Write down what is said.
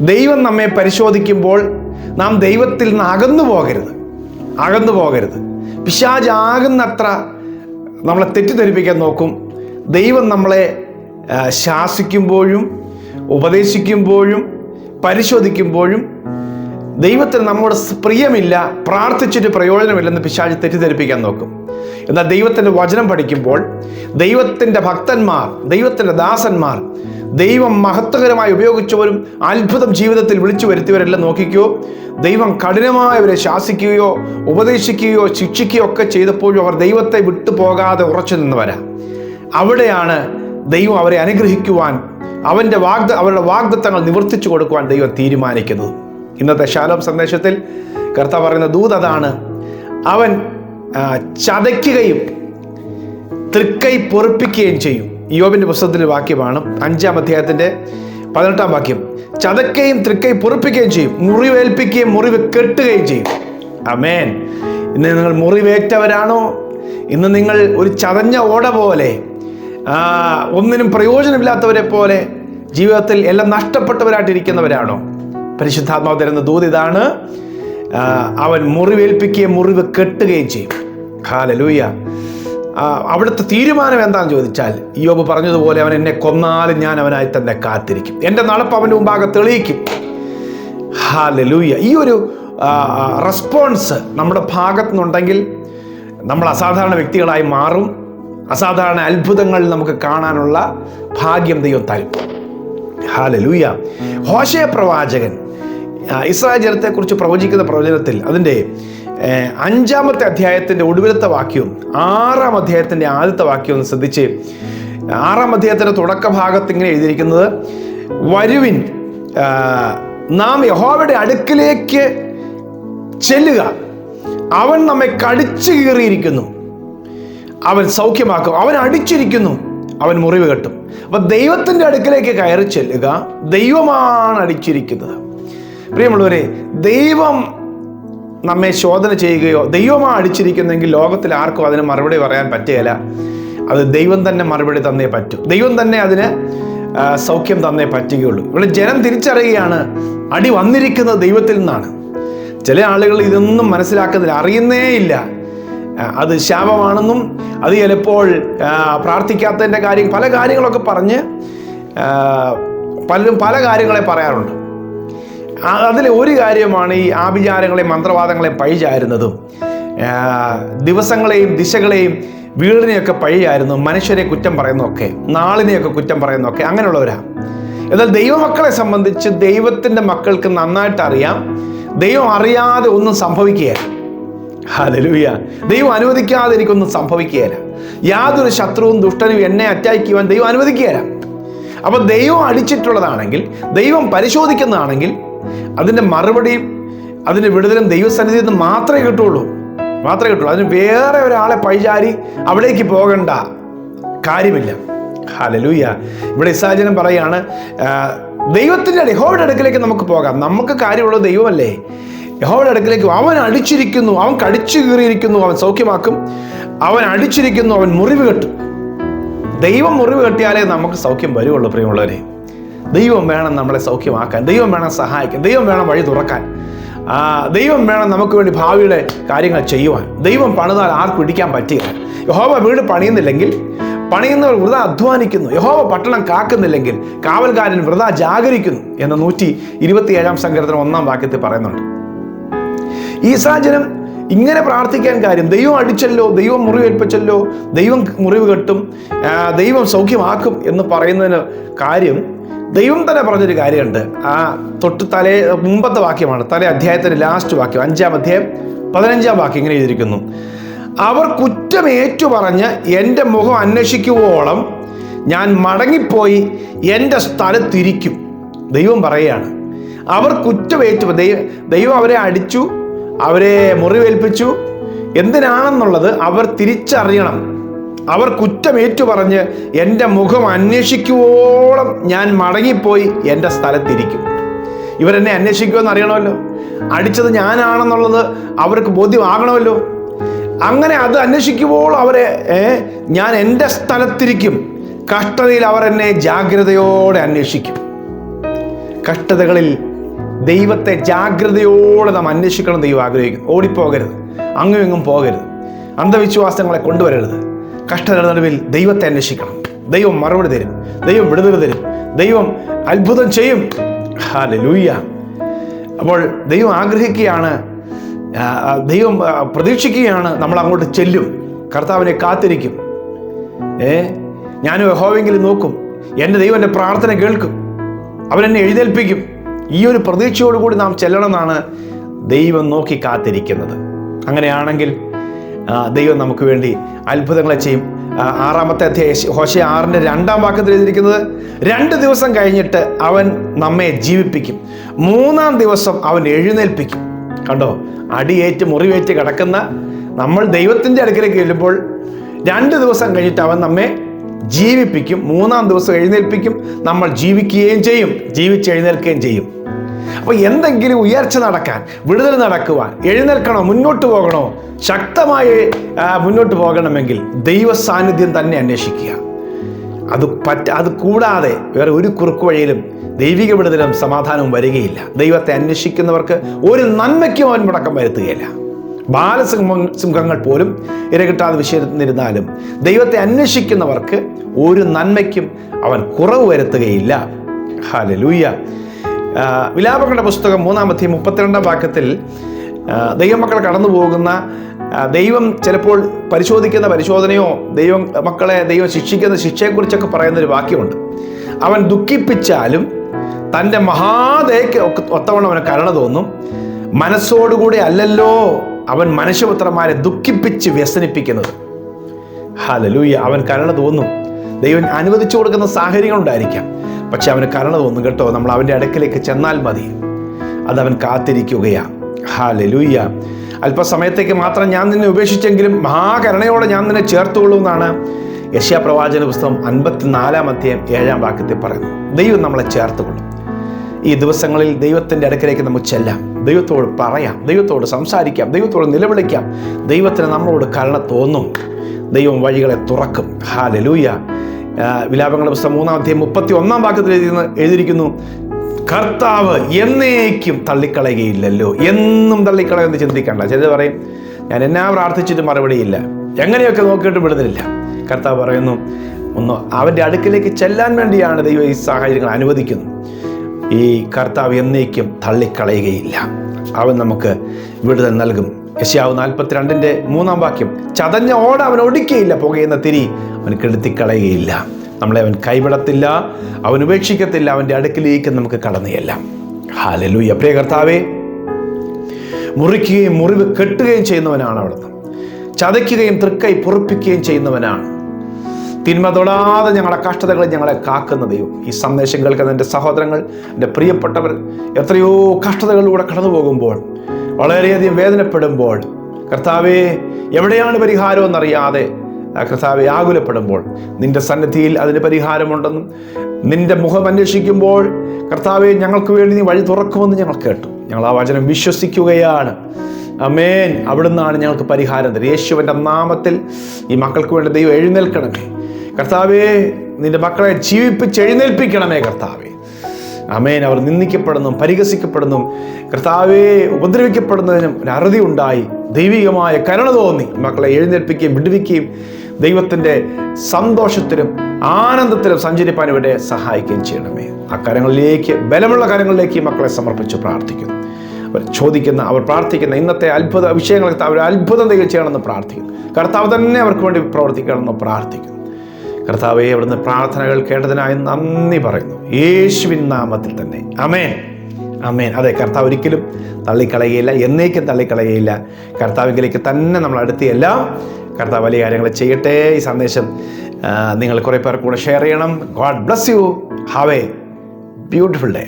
ദൈവം നമ്മെ പരിശോധിക്കുമ്പോൾ നാം ദൈവത്തിൽ നിന്ന് അകന്നു പോകരുത്. അകന്നു പോകരുത്. പിശാജാകുന്നത്ര നമ്മളെ തെറ്റിദ്ധരിപ്പിക്കാൻ നോക്കും. ദൈവം നമ്മളെ ശാസിക്കുമ്പോഴും ഉപദേശിക്കുമ്പോഴും പരിശോധിക്കുമ്പോഴും ദൈവത്തിന് നമ്മോട് പ്രിയമില്ല പ്രാർത്ഥിച്ചിട്ട് പ്രയോജനമില്ലെന്ന് പിശാജ് തെറ്റിദ്ധരിപ്പിക്കാൻ നോക്കും. എന്നാൽ ദൈവത്തിന്റെ വചനം പഠിക്കുമ്പോൾ ദൈവത്തിന്റെ ഭക്തന്മാർ ദൈവത്തിന്റെ ദാസന്മാർ ദൈവം മഹത്വകരമായി ഉപയോഗിച്ചവരും അത്ഭുതം ജീവിതത്തിൽ വിളിച്ചു വരുത്തിയവരെല്ലാം നോക്കിക്കോ. ദൈവം കഠിനമായവരെ ശാസിക്കുകയോ ഉപദേശിക്കുകയോ ശിക്ഷിക്കുകയോ ഒക്കെ ചെയ്തപ്പോഴും അവർ ദൈവത്തെ വിട്ടു പോകാതെ ഉറച്ചു നിന്നവരാ അവിടെയാണ് ദൈവം അവരെ അനുഗ്രഹിക്കുവാൻ അവന്റെ വാഗ്ദ അവരുടെ വാഗ്ദത്തങ്ങൾ നിവർത്തിച്ചു കൊടുക്കുവാൻ ദൈവം തീരുമാനിക്കുന്നത്. ഇന്നത്തെ ശാലോം സന്ദേശത്തിൽ കർത്ത പറയുന്ന ദൂത് അതാണ്. അവൻ ചതയ്ക്കുകയും തൃക്കൈ പൊറിപ്പിക്കുകയും ചെയ്യും. യോബിന്റെ പുസ്തകത്തിലെ വാക്യമാണ് അഞ്ചാം അധ്യായത്തിന്റെ പതിനെട്ടാം വാക്യം. ചതക്കുകയും തൃക്കൈ പൊറിപ്പിക്കുകയും ചെയ്യും. മുറിവേൽപ്പിക്കുകയും മുറിവ് കെട്ടുകയും ചെയ്യും. അമേൻ ഇന്ന് നിങ്ങൾ മുറിവേറ്റവരാണോ? ഇന്ന് നിങ്ങൾ ഒരു ചതഞ്ഞ ഓട പോലെ ഒന്നിനും പ്രയോജനമില്ലാത്തവരെ പോലെ ജീവിതത്തിൽ എല്ലാം നഷ്ടപ്പെട്ടവരായിട്ടിരിക്കുന്നവരാണോ? പരിശുദ്ധാത്മാവ് തരുന്ന ദൂത് ഇതാണ്. അവൻ മുറിവേൽപ്പിക്കുകയും മുറിവ് കെട്ടുകയും ചെയ്യും. ഹാലലൂയ. ആ, അവിടുത്തെ തീരുമാനം എന്താണെന്ന് ചോദിച്ചാൽ യോബ് പറഞ്ഞതുപോലെ അവൻ എന്നെ കൊന്നാലും ഞാൻ അവനായി തന്നെ കാത്തിരിക്കും. എന്റെ നടപ്പ് അവന്റെ മുമ്പാകെ തെളിയിക്കും. ഹാലലൂയ ഈ ഒരു റെസ്പോൺസ് നമ്മുടെ ഭാഗത്തു നിന്നുണ്ടെങ്കിൽ നമ്മൾ അസാധാരണ വ്യക്തികളായി മാറും. അസാധാരണ അത്ഭുതങ്ങൾ നമുക്ക് കാണാനുള്ള ഭാഗ്യം ദൈവം തരും. ഹാലലൂയ ഹോശയ പ്രവാചകൻ ഇസ്രായേൽ ജനത്തെക്കുറിച്ച് പ്രവചിക്കുന്ന പ്രവചനത്തിൽ അതിന്റെ അഞ്ചാമത്തെ അധ്യായത്തിന്റെ ഒടുവിലത്തെ വാക്യവും ആറാം അധ്യായത്തിന്റെ ആദ്യത്തെ വാക്യവും ഒന്ന് ശ്രദ്ധിച്ച് ആറാം അധ്യായത്തിന്റെ തുടക്ക ഭാഗത്ത് ഇങ്ങനെ എഴുതിയിരിക്കുന്നത് വരുവിൻ നാം യഹോവയുടെ അടുക്കിലേക്ക് ചെല്ലുക. അവൻ നമ്മെ കടിച്ചു കീറിയിരിക്കുന്നു. അവൻ സൗഖ്യമാക്കും. അവൻ അടിച്ചിരിക്കുന്നു. അവൻ മുറിവ് കെട്ടും. അപ്പൊ ദൈവത്തിന്റെ അടുക്കിലേക്ക് കയറി ചെല്ലുക ദൈവമാണ് അടിച്ചിരിക്കുന്നത്. പ്രിയമുള്ളവരെ ദൈവം നമ്മെ ശോധന ചെയ്യുകയോ ദൈവമാണ് അടിച്ചിരിക്കുന്നെങ്കിൽ ലോകത്തിൽ ആർക്കും അതിന് മറുപടി പറയാൻ പറ്റുകയില്ല. അത് ദൈവം തന്നെ മറുപടി തന്നേ പറ്റൂ. ദൈവം തന്നെ അതിന് സൗഖ്യം തന്നേ പറ്റുകയുള്ളൂ. ഇവിടെ ജനം തിരിച്ചറിയുകയാണ് അടി വന്നിരിക്കുന്നത് ദൈവത്തിൽ നിന്നാണ്. ചില ആളുകൾ ഇതൊന്നും മനസ്സിലാക്കുന്നില്ല അറിയുന്നേ ഇല്ല. അത് ശാപമാണെന്നും അത് ചിലപ്പോൾ പ്രാർത്ഥിക്കാത്തതിന്റെ കാര്യം പല കാര്യങ്ങളൊക്കെ പറഞ്ഞ് പലരും പല കാര്യങ്ങളെ പറയാറുണ്ട്. അതിൽ ഒരു കാര്യമാണ് ഈ ആഭിചാരങ്ങളെയും മന്ത്രവാദങ്ങളെയും പഴിചാരുന്നതും. ദിവസങ്ങളെയും ദിശകളെയും വീടിനെയൊക്കെ പഴിയായിരുന്നു മനുഷ്യരെ കുറ്റം പറയുന്നതൊക്കെ നാളിനെയൊക്കെ കുറ്റം പറയുന്നതൊക്കെ അങ്ങനെയുള്ളവരാ. എന്നാൽ ദൈവമക്കളെ സംബന്ധിച്ച് ദൈവത്തിന്റെ മക്കൾക്ക് നന്നായിട്ട് അറിയാം ദൈവം അറിയാതെ ഒന്നും സംഭവിക്കുകയില്ല. ഹല്ലേലൂയ. ദൈവം അനുവദിക്കാതെ എനിക്കൊന്നും സംഭവിക്കുകയില്ല. യാതൊരു ശത്രുവും ദുഷ്ടനും എന്നെ അറ്റാക്ക് ചെയ്യുവാൻ ദൈവം അനുവദിക്കുകയില്ല. അപ്പോൾ ദൈവം അടിച്ചിട്ടുള്ളതാണെങ്കിൽ ദൈവം പരിശോധിക്കുന്നതാണെങ്കിൽ അതിന്റെ മറുപടിയും അതിന്റെ വിടുതലും ദൈവസന്നിധിയിൽ നിന്ന് മാത്രമേ കിട്ടുള്ളൂ. മാത്രമേ കിട്ടുള്ളൂ. അതിന് വേറെ ഒരാളെ പൈചാരി അവിടേക്ക് പോകണ്ട കാര്യമില്ല. ഹലലൂയ ഇവിടെ ഇസാചനം പറയാണ് ദൈവത്തിന്റെ യഹോയുടെ അടുക്കിലേക്ക് നമുക്ക് പോകാം. നമുക്ക് കാര്യമുള്ള ദൈവമല്ലേ? യഹോയുടെ അടുക്കിലേക്ക് അവൻ അടിച്ചിരിക്കുന്നു. അവൻ കടിച്ചു കീറിയിരിക്കുന്നു. അവൻ സൗഖ്യമാക്കും. അവൻ അടിച്ചിരിക്കുന്നു. അവൻ മുറിവ് കെട്ടും. ദൈവം മുറിവ് കെട്ടിയാലേ നമുക്ക് സൗഖ്യം വരുവുള്ളൂ പ്രിയമുള്ളവരെ. ദൈവം വേണം നമ്മളെ സൗഖ്യമാക്കാൻ ദൈവം വേണം സഹായിക്കാൻ ദൈവം വേണം വഴി തുറക്കാൻ. ദൈവം വേണം നമുക്ക് വേണ്ടി ഭാവിയുടെ കാര്യങ്ങൾ ചെയ്യുവാൻ. ദൈവം പണിതാൽ ആർക്കും ഇടിക്കാൻ പറ്റില്ല. യഹോവ വീട് പണിയുന്നില്ലെങ്കിൽ പണിയുന്നവർ വൃത അധ്വാനിക്കുന്നു. യഹോവ പട്ടണം കാക്കുന്നില്ലെങ്കിൽ കാവൽക്കാരൻ വൃത ജാഗരിക്കുന്നു എന്ന് നൂറ്റി ഇരുപത്തിയേഴാം സങ്കീർത്തനം ഒന്നാം വാക്യത്തിൽ പറയുന്നുണ്ട്. ഈ സാഹചര്യം ഇങ്ങനെ പ്രാർത്ഥിക്കാൻ കാര്യം. ദൈവം അടിച്ചല്ലോ ദൈവം മുറിവേൽപ്പിച്ചല്ലോ ദൈവം മുറിവ് കെട്ടും ദൈവം സൗഖ്യമാക്കും എന്ന് പറയുന്നതിന് കാര്യം ദൈവം തന്നെ പറഞ്ഞൊരു കാര്യമുണ്ട്. ആ തൊട്ട് തലേ മുമ്പത്തെ വാക്യമാണ്. തലേ അധ്യായത്തിന്റെ ലാസ്റ്റ് വാക്യം അഞ്ചാം അധ്യായം പതിനഞ്ചാം വാക്യം ഇങ്ങനെ എഴുതിയിരിക്കുന്നു. അവർ കുറ്റം ഏറ്റുപറഞ്ഞ് എന്റെ മുഖം അന്വേഷിക്കുവോളം ഞാൻ മടങ്ങിപ്പോയി എന്റെ സ്ഥലത്തിരിക്കും. ദൈവം പറയുകയാണ്. അവർ കുറ്റമേറ്റു ദൈവം അവരെ അടിച്ചു അവരെ മുറിവേൽപ്പിച്ചു. എന്തിനാണെന്നുള്ളത് അവർ തിരിച്ചറിയണം. അവർ കുറ്റമേറ്റു പറഞ്ഞ് എന്റെ മുഖം അന്വേഷിക്കുവോളം ഞാൻ മടങ്ങിപ്പോയി എന്റെ സ്ഥലത്തിരിക്കും. ഇവരെന്നെ അന്വേഷിക്കുമെന്ന് അറിയണമല്ലോ. അടിച്ചത് ഞാനാണെന്നുള്ളത് അവർക്ക് ബോധ്യമാകണമല്ലോ. അങ്ങനെ അത് അന്വേഷിക്കുമ്പോൾ അവരെ ഞാൻ എന്റെ സ്ഥലത്തിരിക്കും. കഷ്ടതയിൽ അവർ എന്നെ ജാഗ്രതയോടെ അന്വേഷിക്കും. കഷ്ടതകളിൽ ദൈവത്തെ ജാഗ്രതയോടെ നാം അന്വേഷിക്കണം ദൈവം ആഗ്രഹിക്കുന്നു. ഓടിപ്പോകരുത്. അങ്ങും ഇങ്ങും പോകരുത്. അന്ധവിശ്വാസങ്ങളെ കൊണ്ടുവരരുത്. കഷ്ടതയുടെ ദൈവത്തെ അന്വേഷിക്കണം. ദൈവം മറുപടി തരും. ദൈവം വിടുതൽ തരും. ദൈവം അത്ഭുതം ചെയ്യും. ഹാലലൂയ്യ അപ്പോൾ ദൈവം ആഗ്രഹിക്കുകയാണ് ദൈവം പ്രതീക്ഷിക്കുകയാണ് നമ്മൾ അങ്ങോട്ട് ചെല്ലും. കർത്താവിനെ കാത്തിരിക്കും. ഏ? ഞാനും യഹോവെങ്കിലും നോക്കും. എന്റെ ദൈവം എന്റെ പ്രാർത്ഥന കേൾക്കും. അവൻ എന്നെ എഴുന്നേൽപ്പിക്കും. ഈ ഒരു പ്രതീക്ഷയോടുകൂടി നാം ചെല്ലണമെന്നാണ് ദൈവം നോക്കി കാത്തിരിക്കുന്നത്. അങ്ങനെയാണെങ്കിൽ ദൈവം നമുക്ക് വേണ്ടി അത്ഭുതങ്ങളെ ചെയ്യും. ആറാമത്തെ അധ്യായ ഹോശ ആറിന്റെ രണ്ടാം വാക്യത്തിൽ എഴുതിയിരിക്കുന്നത് രണ്ട് ദിവസം കഴിഞ്ഞിട്ട് അവൻ നമ്മെ ജീവിപ്പിക്കും. മൂന്നാം ദിവസം അവൻ എഴുന്നേൽപ്പിക്കും. കണ്ടോ? അടിയേറ്റ് മുറിവേറ്റ് കിടക്കുന്ന നമ്മൾ ദൈവത്തിന്റെ അടുക്കലേക്ക് ചെല്ലുമ്പോൾ രണ്ട് ദിവസം കഴിഞ്ഞിട്ട് അവൻ നമ്മെ ജീവിപ്പിക്കും. മൂന്നാം ദിവസം എഴുന്നേൽപ്പിക്കും. നമ്മൾ ജീവിക്കുകയും ചെയ്യും. ജീവിച്ച് ജീവിച്ചെഴുന്നേൽക്കുകയും ചെയ്യും. അപ്പോൾ എന്തെങ്കിലും ഉയർച്ച നടക്കാൻ വിടുതൽ നടക്കുവാൻ എഴുന്നേൽക്കണോ മുന്നോട്ട് പോകണോ ശക്തമായി മുന്നോട്ട് പോകണമെങ്കിൽ ദൈവ സാന്നിധ്യം തന്നെ അന്വേഷിക്കുക. അത് പറ്റ അത് കൂടാതെ വേറെ ഒരു കുറുക്കു വഴിയിലും ദൈവിക വിടുതലും സമാധാനവും വരികയില്ല. ദൈവത്തെ അന്വേഷിക്കുന്നവർക്ക് ഒരു നന്മയ്ക്കും അവൻ മുടക്കം വരുത്തുകയില്ല. ബാലസിംഹ സിംഹങ്ങൾ പോലും ഇരകിട്ടാതെ വിഷയത്തിരുന്നാലും ദൈവത്തെ അന്വേഷിക്കുന്നവർക്ക് ഒരു നന്മയ്ക്കും അവൻ കുറവ് വരുത്തുകയില്ല. ഹാലലൂയ്യ വിലാപങ്ങളുടെ പുസ്തകം മൂന്നാമത്തെ മുപ്പത്തിരണ്ടാം വാക്യത്തിൽ ദൈവമക്കൾ കടന്നു പോകുന്ന ദൈവം ചിലപ്പോൾ പരിശോധിക്കുന്ന പരിശോധനയോ ദൈവം മക്കളെ ദൈവം ശിക്ഷിക്കുന്ന ശിക്ഷയെക്കുറിച്ചൊക്കെ പറയുന്ന ഒരു വാക്യമുണ്ട്. അവൻ ദുഃഖിപ്പിച്ചാലും തന്റെ മഹാദയക്ക് ഒത്തവണ്ണം അവന് കരുണ തോന്നും. മനസ്സോടുകൂടി അല്ലല്ലോ അവൻ മനുഷ്യപുത്രന്മാരെ ദുഃഖിപ്പിച്ച് വ്യസനിപ്പിക്കുന്നത്. ഹലലൂയ അവൻ കരുണ തോന്നും. ദൈവം അനുവദിച്ചു കൊടുക്കുന്ന സാഹചര്യങ്ങളുണ്ടായിരിക്കാം പക്ഷെ അവന് കരുണ തോന്നും കേട്ടോ. നമ്മൾ അവന്റെ അടുക്കലേക്ക് ചെന്നാൽ മതി. അതവൻ കാത്തിരിക്കുകയാണ് ഹാ ലലൂയ്യ അല്പസമയത്തേക്ക് മാത്രം ഞാൻ നിന്നെ ഉപേക്ഷിച്ചെങ്കിലും മഹാകരുണയോടെ ഞാൻ നിന്നെ ചേർത്തുകൊള്ളുമെന്നാണ് യശ്യാ പ്രവാചന പുസ്തകം അൻപത്തിനാലാം അധ്യായം ഏഴാം വാക്യത്തിൽ പറയുന്നു. ദൈവം നമ്മളെ ചേർത്തുകൊള്ളും. ഈ ദിവസങ്ങളിൽ ദൈവത്തിന്റെ അടുക്കലേക്ക് നമുക്ക് ചെല്ലാം. ദൈവത്തോട് പറയാം. ദൈവത്തോട് സംസാരിക്കാം. ദൈവത്തോട് നിലവിളിക്കാം. ദൈവത്തിന് നമ്മളോട് കരുണ തോന്നും. ദൈവം വഴികളെ തുറക്കും. ഹാ ലലൂയ വിലാപങ്ങളുടെ പുസ്തകം മൂന്നാം അധ്യായം മുപ്പത്തി ഒന്നാം ഭാഗത്തിൽ എഴുതിയിരിക്കുന്നു കർത്താവ് എന്നേക്കും തള്ളിക്കളയുകയില്ലല്ലോ. എന്നും തള്ളിക്കളയെന്ന് ചിന്തിക്കണ്ട. ചിലർ പറയും ഞാൻ എന്നാ പ്രാർത്ഥിച്ചിട്ട് മറുപടിയില്ല എങ്ങനെയൊക്കെ നോക്കിയിട്ട് വിടുന്നില്ല. കർത്താവ് പറയുന്നു ഒന്ന് അവന്റെ അടുക്കിലേക്ക് ചെല്ലാൻ വേണ്ടിയാണ് ദൈവം ഈ സാഹചര്യങ്ങൾ അനുവദിക്കുന്നത് ഈ കർത്താവ് എന്നേക്കും തള്ളിക്കളയുകയില്ല. അവൻ നമുക്ക് വിടുതൽ നൽകും. യശാവ് നാൽപ്പത്തിരണ്ടിന്റെ മൂന്നാം വാക്യം ചതഞ്ഞ ഓട അവൻ ഒടിക്കുകയില്ല പുകയുന്ന തിരി അവൻ കെടുത്തിക്കളയുകയില്ല. നമ്മളെ അവൻ കൈവിടത്തില്ല അവൻ ഉപേക്ഷിക്കത്തില്ല അവന്റെ അടുക്കിലേക്ക് നമുക്ക് കടന്നുകയല്ല ഹാലലൂയ പ്രിയ കർത്താവേ മുറിക്കുകയും മുറിവ് കെട്ടുകയും ചെയ്യുന്നവനാണ് അവിടുന്ന്. ചതയ്ക്കുകയും തൃക്കൈ പൊറുപ്പിക്കുകയും ചെയ്യുന്നവനാണ്. തിന്മ തൊടാതെ ഞങ്ങളുടെ കഷ്ടതകൾ ഞങ്ങളെ കാക്കുന്ന ദൈവം. ഈ സന്ദേശം കേൾക്കുന്ന എന്റെ സഹോദരങ്ങൾ എന്റെ പ്രിയപ്പെട്ടവർ എത്രയോ കഷ്ടതകളിലൂടെ കടന്നു പോകുമ്പോൾ വളരെയധികം വേദനപ്പെടുമ്പോൾ കർത്താവെ എവിടെയാണ് പരിഹാരം എന്നറിയാതെ കർത്താവെ ആകുലപ്പെടുമ്പോൾ നിന്റെ സന്നിധിയിൽ അതിന് പരിഹാരമുണ്ടെന്നും നിന്റെ മുഖം അന്വേഷിക്കുമ്പോൾ കർത്താവെ ഞങ്ങൾക്ക് വേണ്ടി നീ വഴി തുറക്കുമെന്ന് ഞങ്ങൾ കേട്ടു. ഞങ്ങൾ ആ വചനം വിശ്വസിക്കുകയാണ്. അമേൻ അവിടുന്നാണ് ഞങ്ങൾക്ക് പരിഹാരം തരുന്നത്. യേശുവിന്റെ നാമത്തിൽ ഈ മക്കൾക്ക് വേണ്ടി ദൈവം എഴുന്നേൽക്കണമേ. കർത്താവെ നിന്റെ മക്കളെ ജീവിപ്പിച്ച് എഴുന്നേൽപ്പിക്കണമേ കർത്താവേ. അമേൻ അവർ നിന്ദിക്കപ്പെടുന്നു പരിഹസിക്കപ്പെടുന്നു കർത്താവെ ഉപദ്രവിക്കപ്പെടുന്നതിനും ഒരു അറുതി ഉണ്ടായി. ദൈവികമായ കരുണ തോന്നി. മക്കളെ എഴുന്നേൽപ്പിക്കുകയും വിടുവിക്കുകയും ദൈവത്തിന്റെ സന്തോഷത്തിലും ആനന്ദത്തിലും സഞ്ചരിപ്പാൻ ഇവിടെ സഹായിക്കുകയും ചെയ്യണമേ. ആ കരങ്ങളിലേക്ക് ബലമുള്ള കരങ്ങളിലേക്ക് ഈ മക്കളെ സമർപ്പിച്ച് പ്രാർത്ഥിക്കുന്നു. അവർ ചോദിക്കുന്ന അവർ പ്രാർത്ഥിക്കുന്ന ഇന്നത്തെ അത്ഭുത വിഷയങ്ങൾക്ക് അവർ അത്ഭുതം ചെയ്യണമെന്ന് പ്രാർത്ഥിക്കുന്നു. കർത്താവ് തന്നെ അവർക്ക് വേണ്ടി പ്രവർത്തിക്കണമെന്ന് പ്രാർത്ഥിക്കുന്നു. കർത്താവെ അവിടുന്ന് പ്രാർത്ഥനകൾ കേട്ടതിനായി നന്ദി പറയുന്നു. യേശുവിൻ നാമത്തിൽ തന്നെ. അമേൻ അമേൻ അതെ കർത്താവ് ഒരിക്കലും തള്ളിക്കളയുകയില്ല എന്നേക്കും തള്ളിക്കളയുകയില്ല. കർത്താവിലേക്ക് തന്നെ നമ്മൾ അടുത്തിയല്ല കർത്താവ് വലിയ കാര്യങ്ങൾ ചെയ്യട്ടെ. ഈ സന്ദേശം നിങ്ങൾ കുറേ പേർ കൂടെ ഷെയർ ചെയ്യണം. God bless you have a beautiful day